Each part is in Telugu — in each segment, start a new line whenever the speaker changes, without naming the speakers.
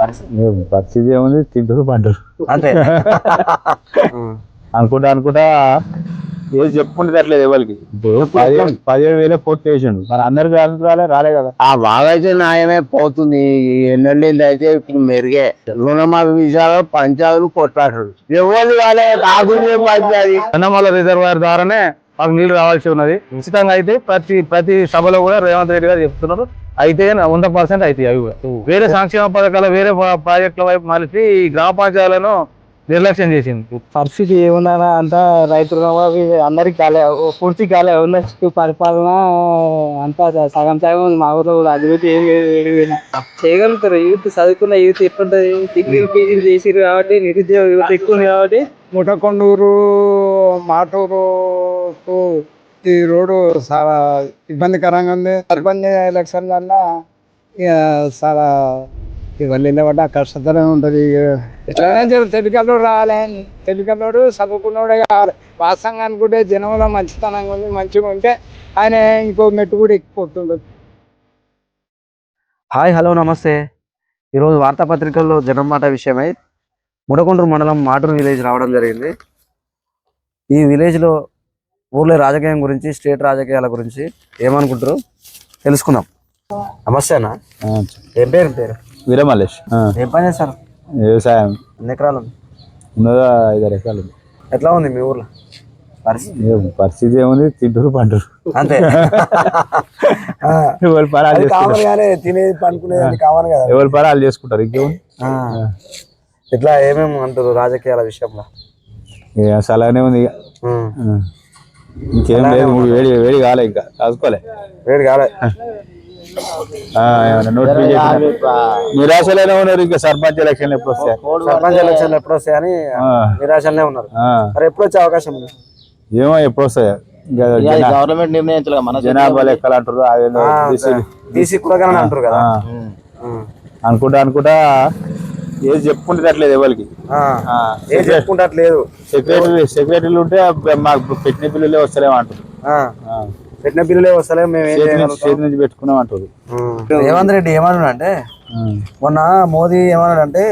పరిస్థితి. ఏముంది? తింటారు పంటరు
అంతే.
అనుకుంటా అనుకుంటా ఏది చెప్పుకుంటే ఎవరికి. పదిహేడు వేలే పోటీ వేసిండు మరి అందరికి రాలే రాలే కదా.
ఆ బాగా అయితే న్యాయమే పోతుంది. ఎన్నెళ్ళింది అయితే ఇప్పుడు మెరుగే. రుణమాఫీ విషయాలు పంచాయతీలు కొట్లాడరు ఎవరు వాళ్ళే కాకుండా
అన్నమాల రిజర్వాయర్ ద్వారానే మాకు నీళ్ళు రావాల్సి ఉన్నది. ఉచితంగా అయితే ప్రతి ప్రతి సభలో కూడా రేవంత్ రెడ్డి గారు చెప్తున్నారు. అయితే వంద పర్సెంట్ అయితే అవి కూడా. వేరే సంక్షేమ పథకాల వేరే పా- ప్రాజెక్టుల వైపు మలిచి ఈ గ్రామ పంచాయతీలను నిర్లక్ష్యం చేసింది.
పరిస్థితి ఏమున్నా అంతా రైతులు అవి అందరికి కాలే పూర్తి కాలే ఉన్న పరిపాలన అంతా సగం సగం మా ఊర్లో కూడా అభివృద్ధి. చేయగలుగుతారు. యూత్ చదువుకున్న యూత్ ఎట్లుంటది? డిగ్రీలు పీజీలు చేసిరు కాబట్టి నిరుద్యోగ యువత ఎక్కువ కాబట్టి.
ముఠకొండూరు మాటూరు ఈ రోడ్డు చాలా ఇబ్బందికరంగా ఉంది. సర్పంచ్ ఎలక్షన్ చాలా ఇవన్నీ నిలబడ్డ కష్టతరం ఉంటుంది. ఎట్లయినా జర రాలే. రావాలి తెలుగులోడు చదువుకున్నోడే కావాలి. వాస్తవంగా అనుకుంటే జనంలో మంచితనంగా ఉంది మంచిగా ఉంటే ఆయన ఇంకో మెట్టు కూడా ఎక్కిపోతుండదు
హాయ్ హలో నమస్తే. ఈరోజు వార్తాపత్రికల్లో జనం మాట విషయమై ముడకొండ్రు మండలం మాటూరు విలేజ్ రావడం జరిగింది. ఈ విలేజ్లో ఊర్లో రాజకీయం గురించి స్టేట్ రాజకీయాల గురించి ఏమనుకుంటారు? తెలుసుకుందాం. నమస్తే అన్న.
ఆ,
ఏం పేరు పేరు?
వీరమల్లేష్.
ఏం పని చేస్తారు?
వ్యవసాయం.
ఎన్ని ఎకరాలు ఉంది?
ఉన్నదా ఐదారు ఎకరాలు ఉంది.
ఎట్లా ఉంది మీ ఊర్లో? పరిస్థితి?
పరిస్థితి ఏముంది? తింటారు పంటరు
అంతే.
ఎవరి
కానీ తినేది పనుకునేది అది కావాలి కదా.
ఎవరి వాళ్ళు చేసుకుంటారు? ఇంకేముంది.
ఇట్లా ఏమేమి అంటారు రాజకీయాల విషయంలో?
అసలు అలానే ఉంది ఇక లేదు వేడి వేడి కాలే ఇంకా. రాసుకోలే.
వేడి కాలే.
నోటిఫికేషన్ నిరాశలోనే ఉన్నారు ఇంకా సర్పంచ్ ఎలక్షన్ ఎప్పుడు వస్తాయి?
సర్పంచ్ ఎలక్షన్లు ఎప్పుడు వస్తాయని నిరాశలనే ఉన్నారు. మరి ఎప్పుడు వచ్చే అవకాశం ఉంది?
ఏమో ఎప్పుడు వస్తాయి?
గవర్నమెంట్ నిర్ణయించలేదు మన
జనాభా లెక్కలు అంటారు
కులగణన అంటారు కదా.
అనుకుంటా అనుకుంటా ఏది చెప్పుకుంటే అట్లేదు ఎవరికి
ఆ. ఏం చెప్పుకుంటట్లేదు
సెక్రటరీ సెక్రటరీలు ఉంటే మాకు పెట్టిన పిల్లలే వస్తలేము అంటారు
ఆ.
ఆ.
పెట్టిన పిల్లలే వస్తలే మేము
చేతి నుంచి పెట్టుకున్నాం అంటారు.
రేవంత్ రెడ్డి ఏమన్నాడు అంటే మొన్న మోదీ ఏమన్నాడు అంటే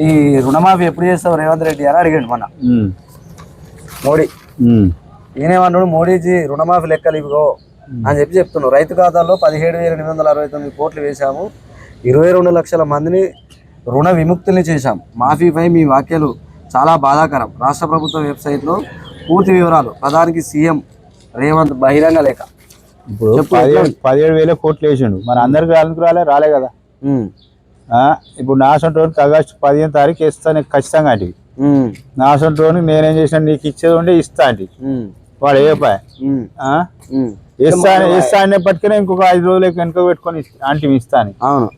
ఈ రుణమాఫీ ఎప్పుడు చేస్తావు రేవంత్ రెడ్డి అని అడిగాడు మొన్న. మోడీ. ఈయనేమన్నాడు మోడీజీ రుణమాఫీ లెక్కలు ఇవిగో అని చెప్పి చెప్తున్నాడు రైతు ఖాతాలో పదిహేడు వేల ఎనిమిది వందల అరవై తొమ్మిది కోట్లు వేశాము ఇరవై రెండు లక్షల మందిని రుణ విముక్తుల్ని చేశాం. మాఫీపై మీ వ్యాఖ్యలు చాలా బాధాకరం. రాష్ట్ర ప్రభుత్వ వెబ్సైట్లో పూర్తి వివరాలు. ప్రధానికి సీఎం రేవంత్ బహిరంగ లేఖ.
ఇప్పుడు పదిహేడు పదిహేడు వేల కోట్లు వేసిండు. మరి అందరికి రాళ్ళకి రాలే? రాలే కదా? ఇప్పుడు నా సొంటోనికి ఆగస్టు పదిహేను తారీఖు ఇస్తాను ఖచ్చితంగా అంటే. నా సొంటోనికి నేనేం చేసిన నీకు ఇచ్చేది ఉంటే ఇస్తా అంటే. వాడు ఏ పాయ. ఇస్తా ఇస్తా అనేప్పటికీ ఇంకొక ఐదు రోజులకి వెనుక పెట్టుకొని ఆంటీ ఇస్తా అని
అవును.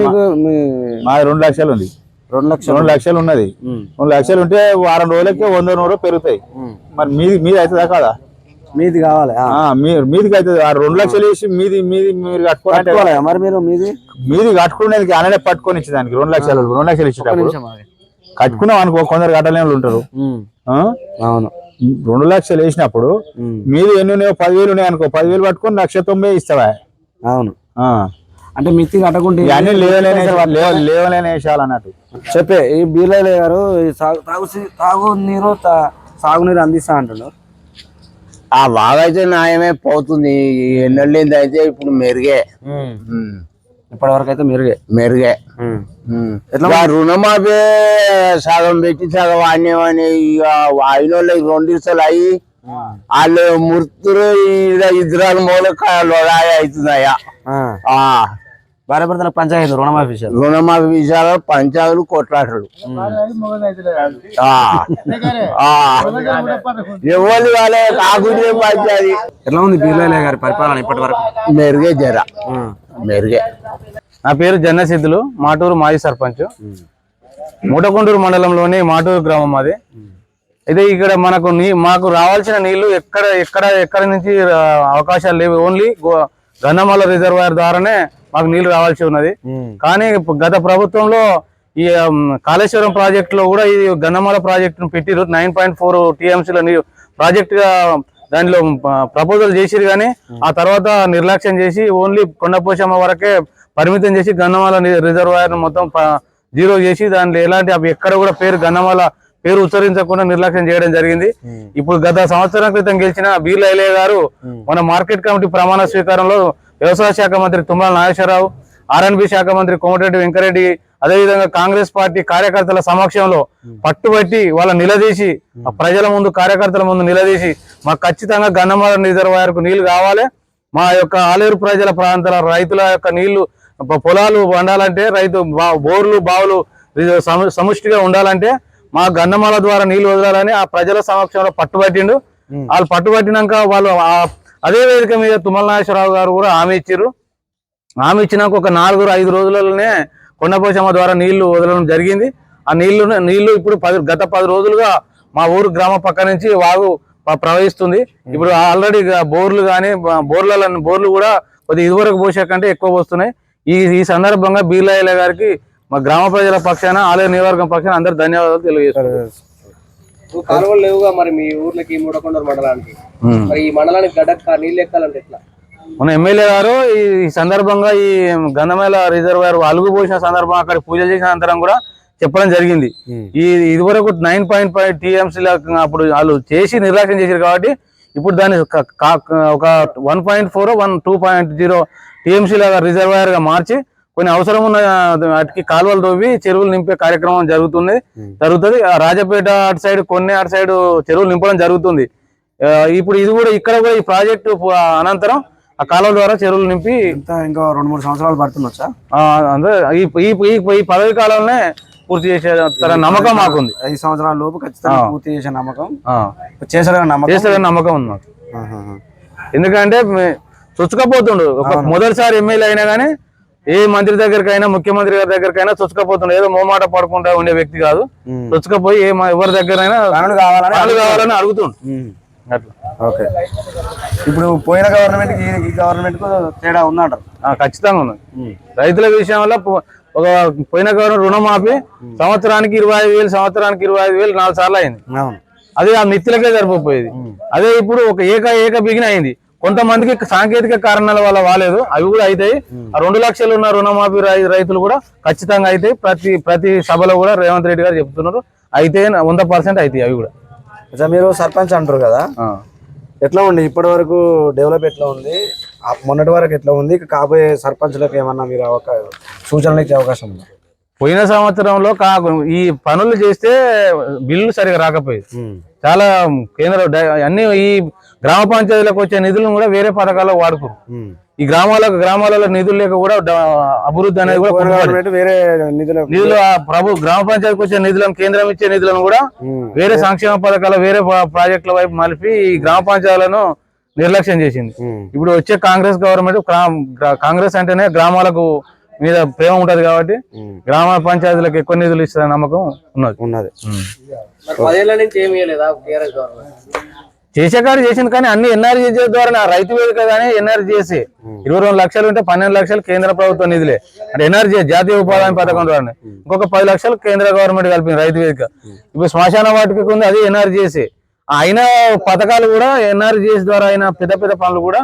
మీకు? మీ
మాది రెండు లక్షలు ఉంది.
రెండు లక్షలు
రెండు లక్షలు ఉన్నది. రెండు లక్షలు ఉంటే వారం రోజులకి వంద నూరు పెరుగుతాయి. మరి మీది మీది అవుతుందా కదా?
మీది కావాలి
మీదికి అవుతుంది. ఆ రెండు లక్షలు వేసి మీది మీది మీరు
కట్టుకోవాలి మరి మీరు మీది?
మీది కట్టుకునేది అలానే పట్టుకొని ఇచ్చేదానికి రెండు లక్షలు రెండు లక్షలు ఇచ్చేటప్పుడు. కట్టుకున్నాం అనుకో కొందరు కట్టలేని ఉంటారు?
అవును.
రెండు లక్షలు వేసినప్పుడు మీది ఎన్ని ఉన్నాయో పదివేలు ఉన్నాయి అనుకో పదివేలు పట్టుకొని లక్ష తొంభై ఇస్తావా?
అవును. అంటే మిత్తి కట్టకుంటే
ఇవన్నీ లేవలేని లేవ- లేవలేని వేసాలు అన్నట్టు.
చెప్పే ఈ బీర్లే గారు సాగు తాగు తాగు నీరు సాగునీరు అందిస్తా అంటున్నారు.
ఆ బాగా అయితే న్యాయమే పోతుంది. ఎన్నెళ్ళింది అయితే ఇప్పుడు మెరుగే.
ఇప్పటి వరకు అయితే మెరుగే.
మెరుగే. ఇక రుణమాఫీ సగం పెట్టి సగం వాడినేమని ఇక వాళ్ళకి రెండు ఇస్తలు అయ్యి వాళ్ళు మృతులు ఈడ ఇద్దరు మూలకాయలు అవుతున్నాయా.
భార్య పంచాయతీ రుణమాఫీ
రుణమాఫీ విషయాలు పంచాయతీలు కొట్లాటలు. ఎవరి వాళ్ళే కాకుండా పంచాయతీ?
ఎట్లా ఉంది బీర్లే గారి పరిపాలన ఇప్పటి వరకు?
మెరుగే జర. మెరుగే.
నా పేరు జన్నసిద్ధులు మాటూరు మాజీ సర్పంచ్. మూటకొండూరు మండలంలోని మాటూరు గ్రామం అది అయితే ఇక్కడ మనకు నీ మాకు రావాల్సిన నీళ్ళు ఎక్కడ ఎక్కడ ఎక్కడ నుంచి అవకాశాలు లేవు. ఓన్లీ గన్నమల రిజర్వాయర్ ద్వారానే మాకు నీళ్ళు రావాల్సి ఉన్నది. కానీ గత ప్రభుత్వంలో ఈ కాళేశ్వరం ప్రాజెక్ట్లో కూడా ఈ గన్నమల ప్రాజెక్ట్ను పెట్టిరు నైన్ పాయింట్ ఫోర్ టీఎంసీల ప్రాజెక్ట్గా దానిలో ప్రపోజల్ చేసిరు కానీ ఆ తర్వాత నిర్లక్ష్యం చేసి ఓన్లీ కొండపోచమ్మ వరకే పరిమితం చేసి గన్నమాల రిజర్వాయర్ మొత్తం జీరో చేసి దాంట్లో ఎలాంటి అవి ఎక్కడ కూడా పేరు గన్నమాల పేరు ఉచ్చరించకుండా నిర్లక్ష్యం చేయడం జరిగింది. ఇప్పుడు గత సంవత్సరం క్రితం గెలిచిన బీర్ల ఐలయ్య గారు మన మార్కెట్ కమిటీ ప్రమాణ స్వీకారంలో వ్యవసాయ శాఖ మంత్రి తుమ్మల నాగేశ్వరరావు ఆర్ఎన్బి శాఖ మంత్రి కోమటిరెడ్డి వెంకరెడ్డి అదేవిధంగా కాంగ్రెస్ పార్టీ కార్యకర్తల సమక్షంలో పట్టుబట్టి వాళ్ళ నిలదీసి ప్రజల ముందు కార్యకర్తల ముందు నిలదీసి మాకు ఖచ్చితంగా గన్నమాల రిజర్వాయర్కు నీళ్ళు కావాలి. మా యొక్క ఆలేరు ప్రజల ప్రాంతాల రైతుల యొక్క నీళ్ళు పొలాలు వండాలంటే రైతు బోర్లు బావులు సముష్టిగా ఉండాలంటే మా గన్నమాల ద్వారా నీళ్ళు వదలాలని ఆ ప్రజల సమక్షంలో పట్టుబట్టిండు. వాళ్ళు పట్టుబట్టినాక వాళ్ళు అదే వేదిక మీద తుమ్మల నాగేశ్వరరావు గారు కూడా హామీ ఇచ్చారు హామీ ఇచ్చినాక ఒక నాలుగు ఐదు రోజులలోనే కొండపోచమ్మ ద్వారా నీళ్ళు వదలడం జరిగింది. ఆ నీళ్ళు నీళ్ళు ఇప్పుడు పది గత పది రోజులుగా మా ఊరు గ్రామ పక్క నుంచి వాగు ప్రవహిస్తుంది. ఇప్పుడు ఆల్రెడీ బోర్లు కానీ బోర్ల బోర్లు కూడా కొద్ది ఇదివరకు పోసే కంటే ఎక్కువ వస్తున్నాయి ఈ ఈ సందర్భంగా బీర్లాయల గారికి మా గ్రామ ప్రజల పక్షాన ఆలయ నియోజకవర్గం పక్షాన అందరు ధన్యవాదాలు
కాలువలు లేవుగా మరి మీ ఊర్లకి మండలానికి. మరి ఈ మండలానికి గడ్డకు నీళ్ళు ఎక్కాలంటే ఎట్లా?
మన ఎమ్మెల్యే గారు ఈ సందర్భంగా ఈ గంధమేల రిజర్వాయర్ అలుగు పోసిన సందర్భంగా అక్కడ పూజ చేసిన అనంతరం కూడా చెప్పడం జరిగింది. ఈ ఇదివరకు నైన్ పాయింట్ ఫైవ్ టీఎంసీ అప్పుడు వాళ్ళు చేసి నిర్లక్ష్యం చేశారు కాబట్టి ఇప్పుడు దాన్ని ఒక one point four one two point zero TMC లాగా రిజర్వాయర్గా మార్చి కొన్ని అవసరం ఉన్న వాటికి కాలువలు తవ్వి చెరువులు నింపే కార్యక్రమం జరుగుతుంది. జరుగుతుంది. ఆ రాజపేట అటు సైడ్ కొన్ని అటు సైడ్ చెరువులు నింపడం జరుగుతుంది. ఇప్పుడు ఇది కూడా ఇక్కడ కూడా ఈ ప్రాజెక్టు అనంతరం ఆ కాలువ ద్వారా చెరువులు నింపి
ఇంకా రెండు మూడు సంవత్సరాలు పడుతుండొచ్చా?
అంటే ఈ పదవి కాలంలోనే పూర్తి చేసే నమ్మకం మాకుంది.
ఐదు సంవత్సరాల లోపు ఖచ్చితంగా. పూర్తి చేసే నమ్మకం.
ఆ,
చేశారని నమ్మకం.
చేస్తాడని నమ్మకం ఉంది మాకు. ఎందుకంటే చొచ్చుకపోతుండు. ఒక మొదటిసారి ఎమ్మెల్యే అయినా కానీ ఏ మంత్రి దగ్గరికైనా ముఖ్యమంత్రి గారి దగ్గరికైనా చొచ్చుకపోతుండు ఏదో మోమాట పడుకుంటా ఉండే వ్యక్తి కాదు. చొచ్చుకపోయి ఏ ఎవరి దగ్గరైనా
పనులు కావాలని
అడుగుతుండు. అట్లా.
ఓకే. ఇప్పుడు పోయిన గవర్నమెంట్ ఈ గవర్నమెంట్కు తేడా ఉందంటారు?
ఆ, ఖచ్చితంగా ఉంది. రైతుల విషయంలో పో- ఒక పోయిన గవర్నమెంట్ రుణమాఫీ సంవత్సరానికి ఇరవై ఐదు వేలు సంవత్సరానికి ఇరవై ఐదు వేలు నాలుగు సార్లు అయింది. అదే ఆ మిత్తులకే సరిపోయేది. అదే ఇప్పుడు ఒక ఏక ఏక బిగిన అయింది. కొంతమందికి సాంకేతిక కారణాల వల్ల వాలేదు. అవి కూడా అవుతాయి ఆ రెండు లక్షలు ఉన్న రుణమాఫీ రైతులు కూడా ఖచ్చితంగా అవుతాయి ప్రతి ప్రతి సభలో కూడా రేవంత్ రెడ్డి గారు చెప్తున్నారు. అయితే వంద పర్సెంట్ అవుతాయి అవి కూడా.
అచ్చా మీరు సర్పంచ్ అంటారు కదా. ఎట్లా ఉంది? ఇప్పటి వరకు డెవలప్ ఎట్లా ఉంది? మొన్నటి వరకు ఎట్లా ఉంది? కాబోయే సర్పంచ్లకు ఏమన్నా మీరు అవకా సూచనలు ఇచ్చే అవకాశం ఉందా?
పోయిన సంవత్సరంలో కా ఈ పనులు చేస్తే బిల్లు సరిగా రాకపోయేది. చాలా కేంద్ర అన్ని ఈ గ్రామ పంచాయతీలకు వచ్చే నిధులను కూడా వేరే పథకాల్లో వాడుకోరు. ఈ గ్రామాలకు గ్రామాలలో నిధులు లేక కూడా అభివృద్ధి అనేది కూడా
వేరే నిధులు
నిధులు ఆ ప్రభు గ్రామ పంచాయతీకి వచ్చే నిధులను కేంద్రం ఇచ్చే నిధులను కూడా వేరే సంక్షేమ పథకాల వేరే ప్రా- ప్రాజెక్టుల వైపు మలిపి ఈ గ్రామ పంచాయతీలను నిర్లక్ష్యం చేసింది. ఇప్పుడు వచ్చే కాంగ్రెస్ గవర్నమెంట్ గ్రా- గ్రా- కాంగ్రెస్ అంటేనే గ్రామాలకు మీద ప్రేమ ఉంటది కాబట్టి గ్రామ పంచాయతీలకు ఎక్కువ నిధులు ఇస్తున్న నమ్మకం ఉన్నది.
ఉన్నది.
మరి పదేళ్ళ నుంచి ఏమి ఇవ్వలేదా టీఆర్ఎస్ గవర్నమెంట్
చేసే కాదు చేసింది కానీ అన్ని ఎన్ఆర్జీఎస్ ద్వారా నా రైతు వేదిక కానీ ఎన్ఆర్జీఎస్ ఇరవై రెండు లక్షలు ఉంటే పన్నెండు లక్షలు కేంద్ర ప్రభుత్వ నిధులే. అంటే ఎన్ఆర్జీఎస్ జాతీయ ఉపాధి పథకం ద్వారా ఇంకొక పది లక్షలు కేంద్ర గవర్నమెంట్ కలిపింది రైతు వేదిక. ఇప్పుడు శ్మశాన వాటికి ఉంది అది ఎన్ఆర్జీఎస్ అయిన పథకాలు కూడా ఎన్ఆర్జీఎస్ ద్వారా అయిన పెద్ద పెద్ద పనులు కూడా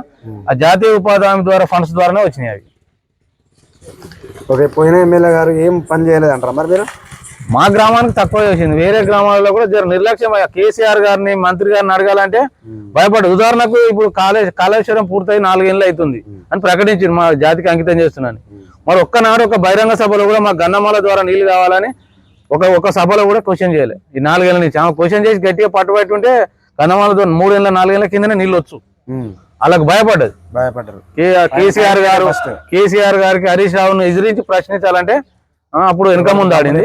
ఆ జాతీయ ఉపాధి హామీ ద్వారా ఫండ్స్ ద్వారానే వచ్చినాయి అవి.
ఓకే పోయిన ఎమ్మెల్యే గారు ఏం పని చేయలేదంటారా మరి మీరు?
మా గ్రామానికి తక్కువ చేసింది. వేరే గ్రామాలలో కూడా జర నిర్లక్ష్యం. కేసీఆర్ గారిని మంత్రి గారిని అడగాలంటే భయపడు ఉదాహరణకు ఇప్పుడు కాళేశ్ కాళేశ్వరం పూర్తయి నాలుగేళ్ళు అవుతుంది అని ప్రకటించింది మా జాతికి అంకితం చేస్తున్నాను మరి ఒక్కనాడు ఒక బహిరంగ సభలో కూడా మా గన్నమాల ద్వారా నీళ్ళు కావాలని ఒక ఒక సభలో కూడా క్వశ్చన్ చేయలే. ఈ నాలుగేళ్ళ నుంచి ఆమె క్వశ్చన్ చేసి గట్టిగా పట్టుబట్టి ఉంటే గన్నమాల ద్వారా మూడేళ్ళ నాలుగేళ్ళ కిందనే నీళ్ళు వచ్చు. వాళ్ళకి భయపడ్డది.
భయపడ్డారు.
కేసీఆర్ గారు కేసీఆర్ గారికి హరీష్ రావును ఎదిరించి ప్రశ్నించాలంటే అప్పుడు వెనక ముందు ఆడింది.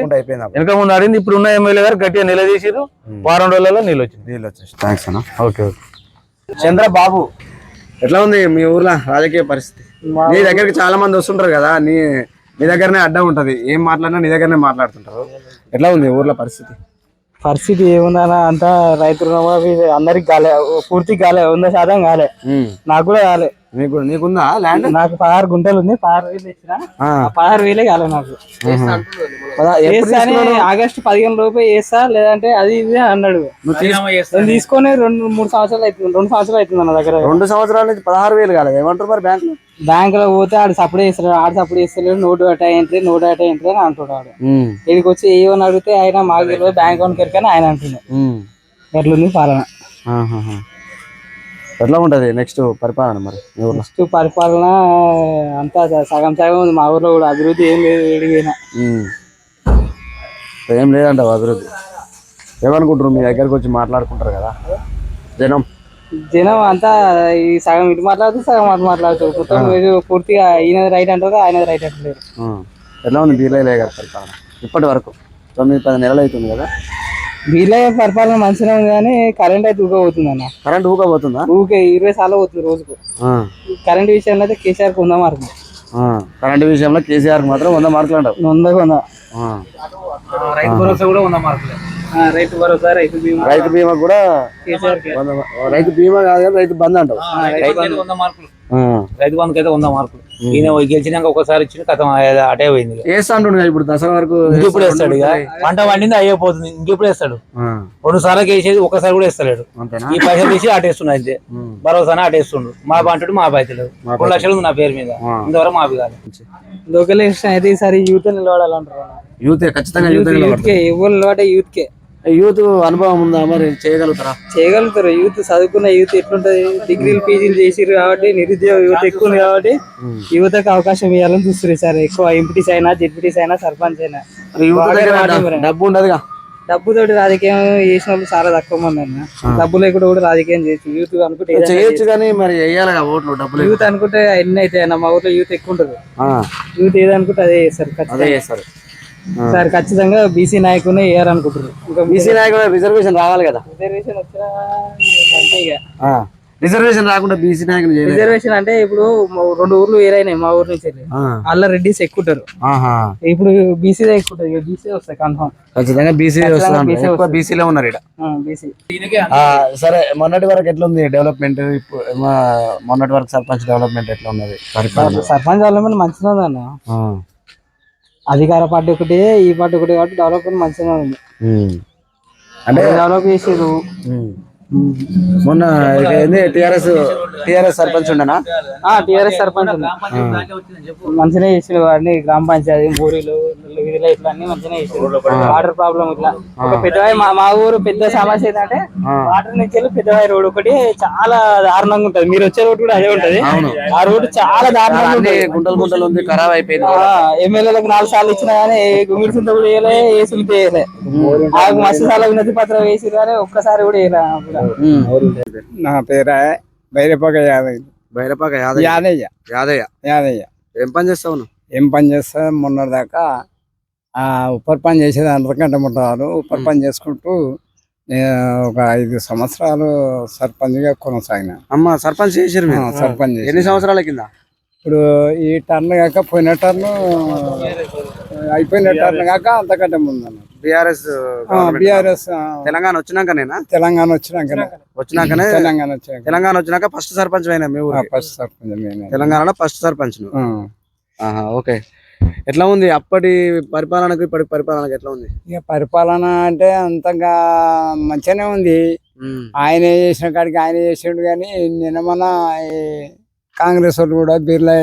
వెనక ముందు ఆడింది. ఇప్పుడు ఉన్న ఎమ్మెల్యే గారు గట్టిగా నిలదీసిరు వారం రోజులలో నీళ్ళు వచ్చింది.
నీళ్ళు వచ్చేసి థ్యాంక్స్ అన్న.
Okay okay.
చంద్రబాబు ఎట్లా ఉంది మీ ఊర్లో రాజకీయ పరిస్థితి? నీ దగ్గరికి చాలా మంది వస్తుంటారు కదా నీ నీ దగ్గరనే అడ్డం ఉంటది. ఏం మాట్లాడినా నీ దగ్గరనే మాట్లాడుతుంటారు. ఎట్లా ఉంది ఊర్లో పరిస్థితి?
పరిస్థితి ఏముందన్న అంతా రైతు రుణమాఫీ అందరికి కాలే పూర్తి కాలే వంద శాతం కాలే నాకు కూడా కాలే
మీకు నీకుందా ల్యాండ్
నాకు పదహారు గుంటలు ఉంది పదహారు వేలు ఇచ్చిన పదహారు వేలే కాలే నాకు. ఆగస్టు పదిహేను లోపే వేస్తా లేదంటే అది ఇది అన్నాడు. నేను తీసుకొని రెండు మూడు సంవత్సరాలు అవుతుంది రెండు సంవత్సరాలు అవుతుంది నా దగ్గర.
రెండు సంవత్సరాల నుంచి పదహారు వేలు కాలేదు. ఏమంటారు మరి బ్యాంక్
బ్యాంక్లో పోతే ఆడు సప్లై చేస్తాడు ఆడు సప్లై చేస్తలేడు నోటు అట ఎంట్రీ నోటు అట ఎంట్రీ అని అంటున్నాడు ఇక్కడికి వచ్చి ఏమని అడిగితే ఆయన మాకు బ్యాంక్ అకౌంట్ కెరకని ఆయన అంటున్నాడు. ఎట్లుంది పాలన?
ఎట్లా ఉంటది నెక్స్ట్ పరిపాలన మరి మీ ఊర్లో?
నెక్స్ట్ పరిపాలన అంతా సగం సగం ఉంది. మా ఊర్లో కూడా అభివృద్ధి ఏం లేదు
ఉమ్. ఏం లేదంట అభివృద్ధి. ఏమనుకుంటారు మీ దగ్గరకు వచ్చి మాట్లాడుకుంటారు కదా. జనం.
జనం అంతా ఈ సగం ఇటు మాట్లాడుతూ సగం అటు మాట్లాడుతూ. మొత్తం ఇది పూర్తిగా ఈయన రైట్ అంటారు ఆయన రైట్
ఉమ్. ఎట్లా ఉంది? బీర్లే గారి పరిపాలన. ఇప్పటి వరకు తొమ్మిది పది నెలలు అవుతుంది కదా.
వీళ్ళ పరిపాలన మంచిగా ఉంది కానీ కరెంట్ అయితే ఊగబోతుంది అన్న
కరెంట్ ఊకపోతుందా
ఊకే ఇరవై సార్లు పోతుంది రోజుకు. కరెంట్ విషయంలో అయితే కేసీఆర్ వంద మార్కు
కరెంట్ విషయంలో కేసీఆర్ మాత్రం వంద మార్కులు అంటావు?
వంద వంద.
ఆ.
రైతు భరోసా కూడా వంద మార్కులే.
ఆ, రైతు భరోసా రైతు బీమా.
రైతు బీమా కూడా రైతు బీమా కాదు కానీ రైతు బంద్ అంటావు.
వంద మార్కులు. రైతు బంధుకి అయితే వంద మార్కులు. ఈయన గెలిచినాక ఒకసారి ఇచ్చిన కథ అటే పోయింది ఇక.
వేస్తా అంటుండు కదా ఇప్పుడు దసరా వరకు?
ఇంకెప్పుడు వేస్తాడు ఇక? పంట పండింది అయిపోతుంది ఇంకెప్పుడు వేస్తాడు. రెండు సార్లు వేసేది ఒకసారి కూడా వేస్తలేడు.
అంతేనా?
ఈ పైసలు తీసి ఆటేస్తున్నాడు అంతే. భరోసానే ఆటేస్తుండు. మా పంటుడు మా బాధ్యతలు రెండు లక్షలు ఉంది నా పేరు మీద. ఇంతవరకు మావి కాదు
లోకల్ ఎలక్షన్ అయితే ఈసారి యూత్ నిలబడాలంటారు
యూత్ ఖచ్చితంగా యూత్
యూత్ యూత్ కే ఎవరు నిలబడే యూత్ కే
యూత్ అనుభవం ఉందా మరి? చేయగలుగుతారా?
చేయగలుగుతారు. యూత్ చదువుకున్న యూత్ ఎట్లుంటది? డిగ్రీలు పీజీలు చేసిర్రు కాబట్టి నిరుద్యోగ యువత ఎక్కువ ఉంది కాబట్టి యువతకు అవకాశం ఇవ్వాలని చూస్తారు సార్. ఎక్కువ ఎంపీటీస్ అయినా జెడ్పీటీస్ అయినా సర్పంచ్ అయినా.
యూత్. డబ్బు ఉండదుగా?
డబ్బుతోటి రాజకీయం చేసిన వాళ్ళు చాలా తక్కువ మంది అన్న. డబ్బు లేకుండా కూడా రాజకీయం చేయొచ్చు. యూత్ అనుకుంటే
చేయొచ్చు కానీ మరి వేయాలిగా ఓట్లు డబ్బులు
యూత్ అనుకుంటే ఎన్ని అయితే మా ఊర్లో యూత్ ఎక్కువ ఉంటుంది. యూత్ ఏదనుకుంటే అదే చేస్తారు
అదే
ఖచ్చితంగా.
చేస్తారు.
సార్ ఖచ్చితంగా బీసీ నాయకునే వేయాలనుకుంటారు ఇంకా
బీసీ నాయకుడు రిజర్వేషన్ రావాలి కదా?
రిజర్వేషన్ వచ్చినా అంతే ఇక.
రిజర్వేషన్ రాకుండా బీసీ నాయకుడు చేయలేదు?
రిజర్వేషన్ అంటే ఇప్పుడు రెండు ఊర్లు వేరైనాయి మా ఊరు నుంచి అల్ల రెడ్డిస్ ఎక్కుంటారు.
ఆహా.
ఇప్పుడు బీసీ ఎక్కుంటది ఇక బీసీ వస్తాయి కన్ఫర్మ్
ఖచ్చితంగా బీసీ వస్తుంది. బీసీలో ఉన్నారు ఇక్కడ సరే మొన్నటి వరకు ఎట్లా ఉంది డెవలప్మెంట్ మొన్నటి వరకు సర్పంచ్ డెవలప్మెంట్ ఎట్లా ఉన్నది?
సర్పంచ్ డెవలప్మెంట్ మంచిగా ఉంది అన్న.
ఆ,
అధికార పార్టీ ఒకటి ఈ పార్టీ ఒకటి కాబట్టి డెవలప్మెంట్ మంచిగా ఉంది.
అంటే
డెవలప్ చేసారు
మొన్న టిఆర్ఎస్ టిఆర్ఎస్ సర్పంచ్ ఉండనా?
టిఆర్ఎస్ సర్పంచ్ ఉంది మంచిగా చేసాడు అన్ని గ్రామ పంచాయతీ బోరీలు వీధులు ఇట్లా అన్ని మంచిగా వాటర్ ప్రాబ్లం ఇట్లా. ఒక పెద్దవాయి మా మా ఊరు పెద్ద సమస్య ఏంటంటే వాటర్ నుంచి వెళ్ళి పెద్దవాయి రోడ్ ఒకటి చాలా దారుణంగా ఉంటది. మీరు వచ్చే రోడ్ కూడా అదే ఉంటది. ఆ రోడ్ చాలా దారుణంగా ఉంటది.
గుంటలు గుంటలు ఉంది ఖరాబ్ అయిపోయింది
ఎమ్మెల్యేలకు నాలుగు సార్లు ఇచ్చినా గానీ గుమిడి సింత కూడా వేయలే ఏసులు చేయలే ఆ మస్తు సార్లు వినతి పత్రం వేసి కానీ ఒక్కసారి కూడా వేయలే కూడా.
నా పేరు బైరపాక యాదయ్య
బైరపాక యాదయ్య
యాదయ్య
యాదయ్య
యాదయ్య
ఏం పని చేస్తావు
ఏం పని చేస్తా మొన్నటిదాకా ఆ ఉపర్ పని చేసేది అందరికంటే ఉంటారు ఉపర్ పని చేసుకుంటూ నేను ఒక ఐదు సంవత్సరాలు సర్పంచ్గా కొనసాగిన
అమ్మ సర్పంచ్ చేసారు
సర్పంచ్.
ఎన్ని సంవత్సరాల కింద
ఇప్పుడు ఈ టర్న్ కాక పోయిన టర్న్ అయిపోయిన టర్న్ కాక అంతకంటే ముందన్న
బిఆర్ఎస్
బీఆర్ఎస్
తెలంగాణ వచ్చినాక నేనా
తెలంగాణ వచ్చినాకనే.
వచ్చినాకనే
తెలంగాణ వచ్చాక
తెలంగాణ వచ్చినాక ఫస్ట్ సర్పంచ్ అయినా మీ
ఫస్ట్ సర్పంచ్.
తెలంగాణలో ఫస్ట్ సర్పంచ్ ఓకే. ఎట్లా ఉంది అప్పటి పరిపాలనకు ఇప్పటి పరిపాలనకు ఎట్లా ఉంది?
ఇక పరిపాలన అంటే అంతగా మంచిగానే ఉంది. ఆయన చేసిన కాడికి ఆయన చేసిండు కానీ నిన్న మన ఈ కాంగ్రెస్ వాళ్ళు కూడా బిర్లా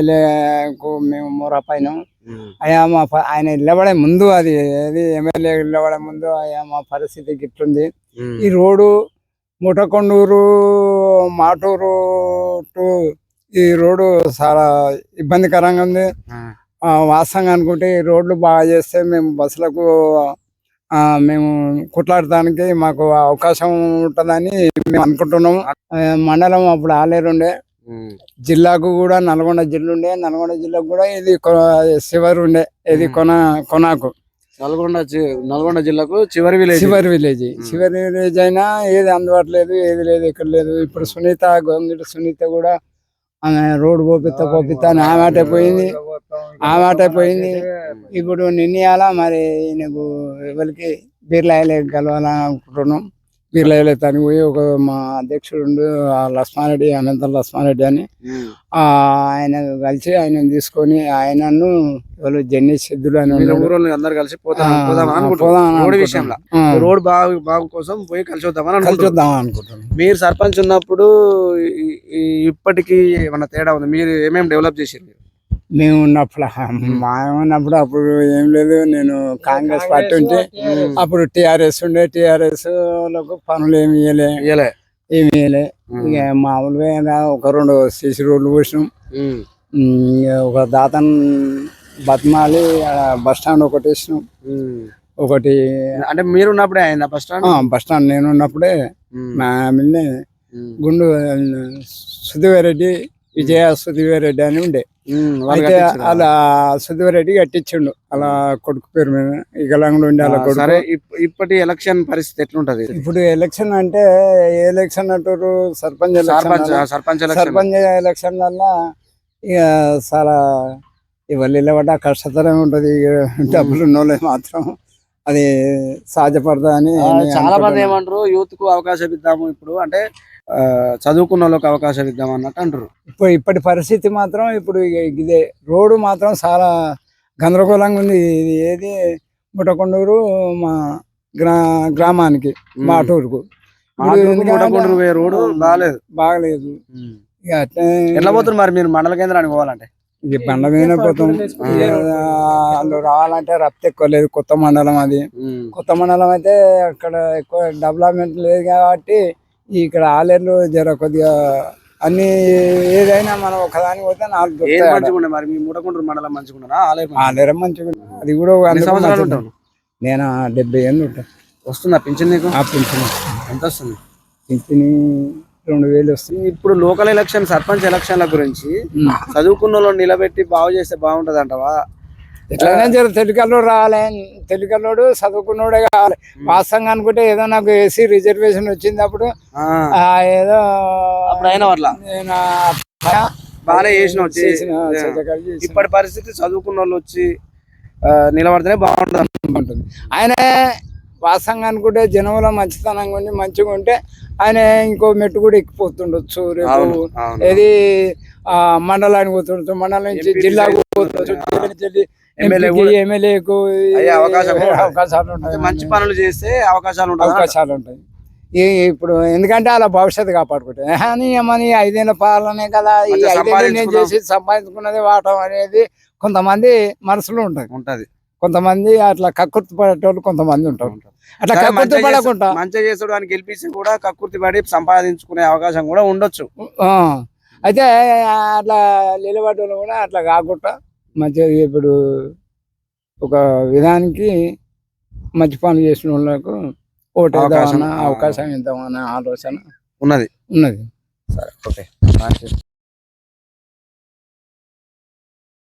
మేము మొర పైన అయ్యా మా ఆయన నిలబడే ముందు అది అది ఎమ్మెల్యే నిలబడే ముందు అయ్యా మా పరిస్థితి గిట్లుంది. ఈ రోడ్డు ముఠకొండూరు మాటూరు టు ఈ రోడ్డు చాలా ఇబ్బందికరంగా ఉంది. ఆ, వాస్తవంగా అనుకుంటే ఈ రోడ్లు బాగా చేస్తే మేము బస్సులకు ఆ, మేము కుట్లాడటానికి మాకు అవకాశం ఉంటుందని మేము అనుకుంటున్నాము. మండలం అప్పుడు ఆలేరు ఉండే జిల్లాకు కూడా నల్గొండ జిల్లా ఉండే నల్గొండ జిల్లాకు కూడా ఇది శివరు ఉండే ఇది కొన కొనాకు.
నల్గొండ నల్గొండ జిల్లాకు చివరి విలేజ్.
శివరి విలేజ్. శివరి విలేజ్ అయినా ఏది అందుబాటు లేదు ఏది లేదు ఇక్కడ లేదు. ఇప్పుడు సునీత గోంగిటి సునీత కూడా ఆమె రోడ్డు పోపిస్తా పోపిస్తా అని ఆ మాట పోయింది. ఆ మాట పోయింది. ఇప్పుడు నిర్ణయాల మరి నీకు ఎవరికి బీర్లాయలే కలవాలని బిర్లా తనకి పోయి ఒక మా అధ్యక్షుడు లక్ష్మారెడ్డి అనంత లక్ష్మారెడ్డి అని ఆ ఆయన కలిసి ఆయన తీసుకొని ఆయనను ఎవరు జెన్ని సిద్ధులు అని
అందరు కలిసి పోతాం రోడ్ బాగు బాగు కోసం పోయి కలిసి వద్దామని
కలిసి వద్దాం అనుకుంటున్నాం.
మీరు సర్పంచ్ ఉన్నప్పుడు ఇప్పటికి ఏమన్నా తేడా ఉంది? మీరు ఏమేమి డెవలప్ చేసారు
మేము ఉన్నప్పుడు మా ఉన్నప్పుడు అప్పుడు ఏం లేదు నేను కాంగ్రెస్ పార్టీ ఉంటే అప్పుడు టిఆర్ఎస్ ఉండే టిఆర్ఎస్లకు పనులు ఏమి ఇయ్యలే. ఏమి ఇయ్యలే. ఇక మామూలుగా ఒక రెండు సిసి రోడ్లు పోసినాం. ఒక దాతన్ బతిమాలి బస్ స్టాండ్ ఒకటి వేసినాం. ఒకటి
అంటే మీరు ఉన్నప్పుడే అయిందా బస్ స్టాండ్?
ఆ, బస్ స్టాండ్ నేను ఉన్నప్పుడే. మా
ఉమ్.
గుండు సుధివారెడ్డి విజయ సుధివారెడ్డి అని ఉండే. అయితే? అలా సుధివారెడ్డి కట్టించిండు. అలా కొడుకు పేరు మీద వికలాంగుడు ఉండే అలా కొడుకు.
సరే ఇప్పటి ఎలక్షన్ పరిస్థితి ఎట్లుంటది?
ఇప్పుడు ఎలక్షన్ అంటే ఏ ఎలక్షన్ అంటారు? సర్పంచ్
సర్పంచ్ సర్పంచ్ ఎలక్షన్.
వల్ల ఇక చాలా ఇవాళ నిలబడ్డ కష్టతరం ఉంటది. డబ్బులు ఉన్నోళ్ళే మాత్రం. అది సహజపడదా అని
చాలా మంది. ఏమంటారు యూత్కు అవకాశం ఇద్దాము ఇప్పుడు. అంటే చదువుకున్న వాళ్ళకి అవకాశం ఇద్దాం అన్నట్టు అంటారు.
ఇప్పుడు ఇప్పటి పరిస్థితి మాత్రం ఇప్పుడు ఇదే. రోడ్డు మాత్రం చాలా గందరగోళంగా ఉంది. ఇది ఏది? ముటకొండూరు మా గ్రా గ్రామానికి మాటూరుకు.
ముటకొండూరు పోయే రోడ్డు బాగాలేదు.
బాగలేదు
ఎట్లా పోతున్నారు మరి మీరు మండల కేంద్రానికి పోవాలంటే?
ఇక బండ మీద పోతాం. వాళ్ళు రావాలంటే రప్త ఎక్కువ లేదు కొత్త మండలం అది. కొత్త మండలం అయితే అక్కడ ఎక్కువ డెవలప్మెంట్ లేదు కాబట్టి ఇక్కడ ఆలేర్లు జర కొద్దిగా అన్ని ఏదైనా మనం ఒకదానికి పోతే నాలుగు
మరి? మీ ముటకొండూరు మండలం మంచిగా ఆలయం
ఆలేరు మంచిగా. అది కూడా నేను డెబ్బై ఏళ్ళు ఉంటాను
వస్తుందా పింఛన్ నీకు?
ఆ పింఛన్.
ఎంత వస్తుంది?
పింఛన్ రెండు వేలు వస్తుంది.
ఇప్పుడు లోకల్ ఎలక్షన్ సర్పంచ్ ఎలక్షన్ల గురించి చదువుకున్న వాళ్ళని నిలబెట్టి బాగు చేస్తే బాగుంటది అంటవా
ఎట్లయినా జర తెలుగులోడు రావాలి తెలుగులోడు చదువుకున్నోడే కావాలి. వాస్తవంగా అనుకుంటే ఏదో నాకు ఏసీ రిజర్వేషన్ వచ్చింది అప్పుడు. ఆ. ఏదో
వాళ్ళ చే-
చేసిన
ఇప్పటి పరిస్థితి చదువుకున్న వాళ్ళు వచ్చి నిలబడితేనే బాగుంటది.
ఉంటుంది ఆయన వాస్తవంగా అనుకుంటే జనంలో మంచితనంగా ఉండి మంచిగా ఉంటే ఆయన ఇంకో మెట్టు కూడా ఎక్కిపోతుండొచ్చు. రేపు. ఏది ఆ మండలానికి పోతుండొచ్చు మండలం నుంచి జిల్లాకు పోతుండొచ్చు ఎమ్మెల్యేకు. అవకాశాలు ఉంటాయి.
మంచి పనులు చేస్తే అవకాశాలు ఉంటాయి?
అవకాశాలు ఉంటాయి. ఇప్పుడు ఎందుకంటే అలా భవిష్యత్తు కాపాడుకుంటే. అని ఏమని ఐదేళ్ళ పాలనే కదా ఈ ఐదేళ్ళు నేను. చేసి సంపాదించుకున్నది వాడటం అనేది కొంతమంది మనసులో ఉంటుంది.
ఉంటది.
కొంతమంది అట్లా కక్కుర్తి పడేటోళ్ళు కొంతమంది ఉంటారు. అట్లా కక్కుర్తి పడకుండా
మంచిగా చేస్తాడు అని గెలిపిస్తే కూడా కక్కుర్తి పడి సంపాదించుకునే అవకాశం కూడా ఉండొచ్చు.
ఆ, అయితే అట్లా నిలబడ్డోళ్ళు కూడా అట్లా కాకుండా మంచిగా ఇప్పుడు ఒక విధానికి మంచి పనులు చేసిన వాళ్ళకు ఓటు. అవకాశం. ఇద్దామన్న ఆలోచన
ఉన్నది.
ఉన్నది.
సరే ఓకే.